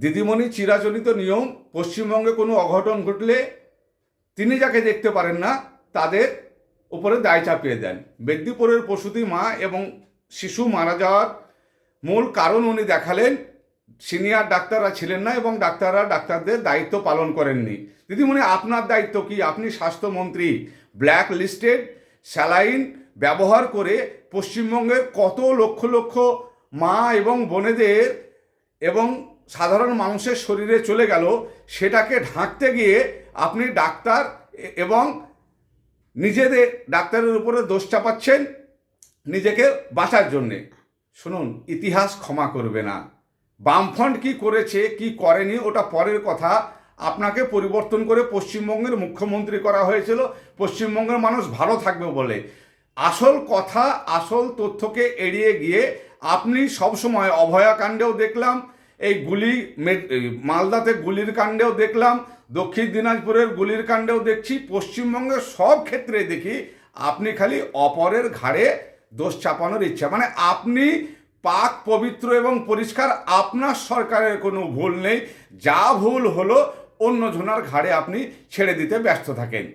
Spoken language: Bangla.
দিদিমণি চিরাচরিত নিয়ম, পশ্চিমবঙ্গে কোনো অঘটন ঘটলে তিনি যাকে দেখতে পারেন না, তাদের উপরে দায় চাপিয়ে দেন। বেদ্যিপুরের প্রসূতি মা এবং শিশু মারা যাওয়ার মূল কারণ উনি দেখালেন। সিনিয়র ডাক্তাররা ছিলেন না এবং ডাক্তাররা ডাক্তারদের দায়িত্ব পালন করেননি। দিদিমণি, আপনার দায়িত্ব কি? আপনি স্বাস্থ্যমন্ত্রী, ব্ল্যাক লিস্টেড, স্যালাইন ব্যবহার করে পশ্চিমবঙ্গের কত লক্ষ লক্ষ মা এবং বোনেদের এবং সাধারণ মানুষের শরীরে চলে গেল, সেটাকে ঢাকতে গিয়ে আপনি ডাক্তার এবং নিজেদের ডাক্তারের উপরে দোষ চাপাচ্ছেন নিজেকে বাঁচার জন্যে। শুনুন, ইতিহাস ক্ষমা করবে না। বামফ্রন্ট কি করেছে, কি করেনি, ওটা পরের কথা। আপনাকে পরিবর্তন করে পশ্চিমবঙ্গের মুখ্যমন্ত্রী করা হয়েছিল। পশ্চিমবঙ্গের মানুষ ভালো থাকবে বলে। আসল কথা, আসল তথ্যকে এড়িয়ে গিয়ে আপনি সবসময় অভয়াকাণ্ডেও দেখলাম এই গুলি মালদাতে গুলির কাণ্ডেও দেখলাম, দক্ষিণ দিনাজপুরের গুলির কাণ্ডেও দেখছি, পশ্চিমবঙ্গের সব ক্ষেত্রে দেখি, আপনি খালি অপরের ঘাড়ে দোষ চাপানোর ইচ্ছা। মানে আপনি পাক, পবিত্র এবং পরিষ্কার, আপনার সরকারের কোনো ভুল নেই, যা ভুল হলো, অন্য জনার ঘাড়ে আপনি ছেড়ে দিতে ব্যস্ত থাকেন।